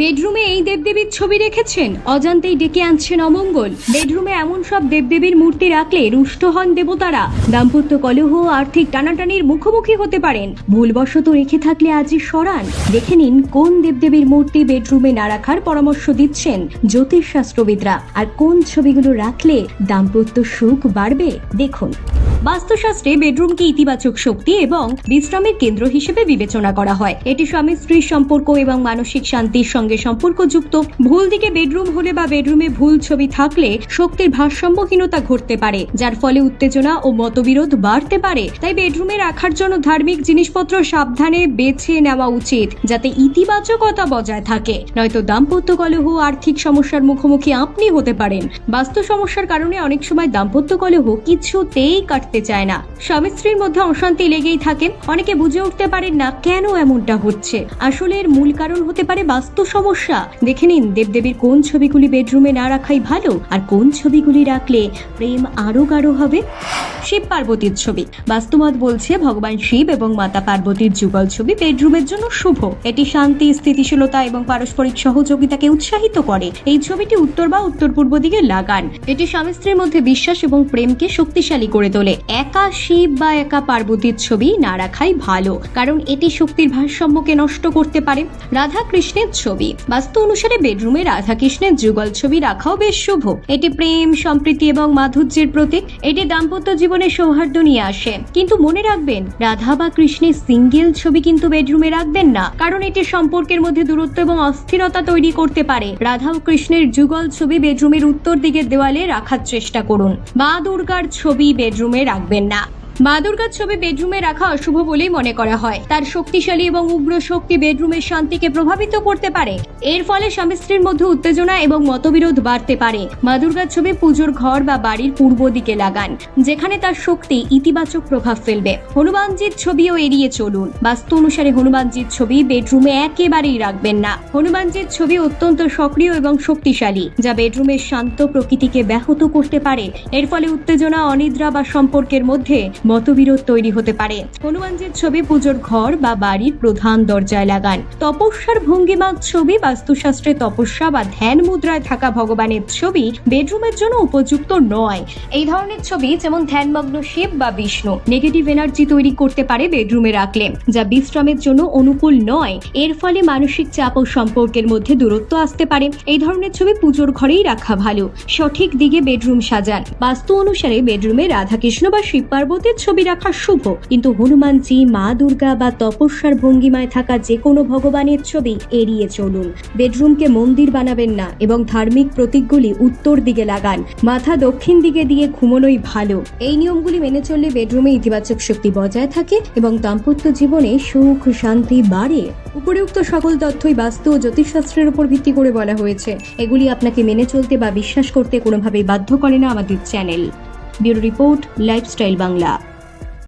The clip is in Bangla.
বেডরুমে এই দেবদেবীর ছবি রেখেছেন? অজান্তেই ডেকে আনছেন অমঙ্গল। বেডরুমে এমন সব দেবদেবীর মূর্তি রাখলে রুষ্ট হন দেবতারা। দাম্পত্য কলহ আর্থিক টানাটানির মুখোমুখি হতে পারেন। ভুলবশত রেখে থাকলে আজই সরান। দেখে নিন কোন দেবদেবীর মূর্তি বেডরুমে না রাখার পরামর্শ দিচ্ছেন জ্যোতিষ শাস্ত্রবিদরা আর কোন ছবিগুলো রাখলে দাম্পত্য সুখ বাড়বে? দেখুন। বাস্তুশাস্ত্রে বেডরুমকে ইতিবাচক শক্তি এবং বিশ্রামের কেন্দ্র হিসেবে বিবেচনা করা হয়। এটি স্বামী স্ত্রীর সম্পর্ক এবং মানসিক শান্তির সঙ্গে সম্পর্কযুক্ত। ভুল দিকে বেডরুম হলে বা বেডরুমে ভুল ছবি থাকলে শক্তির ভারসাম্যহীনতা ঘটতে পারে, যার ফলে উত্তেজনা ও মতবিরোধ বাড়তে পারে। তাই বেডরুমে রাখার জন্য ধার্মিক জিনিসপত্র সাবধানে বেছে নেওয়া উচিত, যাতে ইতিবাচকতা বজায় থাকে। নয়তো দাম্পত্য কলহ আর্থিক সমস্যার মুখোমুখি আপনি হতে পারেন। বাস্তু সমস্যার কারণে অনেক সময় দাম্পত্য কলহ কিছুতেই কাটতে চায় না। স্বামী স্ত্রীর মধ্যে অশান্তি লেগেই থাকে অনেকে বুঝে উঠতে পারেন না কেন এমনটা হচ্ছে। আসলে এর মূল কারণ হতে পারে বাস্তু সমস্যা। দেখে নিন দেবদেবীর কোন ছবিগুলি বেডরুমে না রাখাই ভালো আর কোন ছবিগুলি রাখলে প্রেম আরও গাঢ় হবে? শিব পার্বতীর ছবি। বাস্তুমত বলছে, ভগবান শিব এবং মাতা পার্বতীর যুগল ছবি বেডরুমের জন্য শুভ। এটি শান্তি, স্থিতিশীলতা এবং পারস্পরিক সহযোগিতাকে উৎসাহিত করে। এই ছবিটি উত্তর বা উত্তর পূর্ব দিকে লাগান। এটি স্বামী স্ত্রীর মধ্যে বিশ্বাস এবং প্রেমকে শক্তিশালী করে তোলে। একা শিব বা একা পার্বতীর ছবি না রাখাই ভালো, কারণ এটি শক্তির ভারসাম্যকে নষ্ট করতে পারে। রাধা কৃষ্ণের ছবি, বাস্তু অনুসারে বেডরুমে রাধা কৃষ্ণের যুগল ছবি রাখাও বেশ শুভ। এটি প্রেম, সম্প্রীতি এবং মাধুর্যের প্রতীক। এটি দাম্পত্য জীবনে সৌহার্দ্য নিয়ে আসে। কিন্তু মনে রাখবেন, রাধা বা কৃষ্ণের সিঙ্গেল ছবি কিন্তু বেডরুমে রাখবেন না, কারণ এটি সম্পর্কের মধ্যে দূরত্ব এবং অস্থিরতা তৈরি করতে পারে। রাধা ও কৃষ্ণের যুগল ছবি বেডরুমের উত্তর দিকের দেওয়ালে রাখার চেষ্টা করুন। মা দুর্গার ছবি বেডরুমে রাখবেন না মা দুর্গার ছবি বেডরুমে রাখা অশুভ বলেই মনে করা হয়। তার শক্তিশালী এবং উগ্র শক্তি বেডরুমের শান্তিকে প্রভাবিত করতে পারে। এর ফলে স্বামী স্ত্রীর মধ্যে উত্তেজনা এবং মতবিরোধ বাড়তে পারে। মা দুর্গার ছবি পুজোর ঘর বা বাড়ির পূর্ব দিকে লাগান, যেখানে তার শক্তি ইতিবাচক প্রভাব ফেলবে। হনুমানজির ছবিও এড়িয়ে চলুন। বাস্তু অনুসারে হনুমানজির ছবি বেডরুমে একেবারেই রাখবেন না। হনুমানজির ছবি অত্যন্ত সক্রিয় এবং শক্তিশালী, যা বেডরুমের শান্ত প্রকৃতিকে ব্যাহত করতে পারে। এর ফলে উত্তেজনা, অনিদ্রা বা সম্পর্কের মধ্যে মতবিরোধ তৈরি হতে পারে। হনুমানজির ছবি পুজোর ঘর বা বাড়ির প্রধান দরজায় লাগান। তপস্যার ভঙ্গিমার ছবি, বাস্তুশাস্ত্রে তপস্যা বা ধ্যান মুদ্রায় থাকা ভগবানের ছবি বেডরুমের জন্য উপযুক্ত নয়। এই ধরনের ছবি যেমন ধ্যানমগ্ন শিব বা বিষ্ণু, নেগেটিভ এনার্জি তৈরি করতে পারে বেডরুমে রাখলে, যা বিশ্রামের জন্য অনুকূল নয়। এর ফলে মানসিক চাপ ও সম্পর্কের মধ্যে দূরত্ব আসতে পারে। এই ধরনের ছবি পুজোর ঘরেই রাখা ভালো। সঠিক দিকে বেডরুম সাজান। বাস্তু অনুসারে বেডরুমে রাধাকৃষ্ণ বা শিব পার্বতীর ছবি রাখা শুভ, কিন্তু হনুমানজি, মা দুর্গা বা তপস্যার ভঙ্গিমায় থাকা যে কোনো ভগবানের ছবি এড়িয়ে চলুন। বেডরুমকে মন্দির বানাবেন না এবং ধার্মিক প্রতীকগুলি উত্তর দিকে লাগান, মাথা দক্ষিণ দিকে দিয়ে ঘুমোনোই ভালো। এই নিয়মগুলি মেনে চললে বেডরুমে ইতিবাচক শক্তি বজায় থাকে এবং দাম্পত্য জীবনে সুখ, শান্তি বাড়ে। উপরিউক্ত সকল তথ্যই বাস্তু ও জ্যোতিষশাস্ত্রের উপর ভিত্তি করে বলা হয়েছে। এগুলি আপনাকে মেনে চলতে বা বিশ্বাস করতে কোনোভাবেই বাধ্য করে না আমাদের channel. Bureau report lifestyle Bangla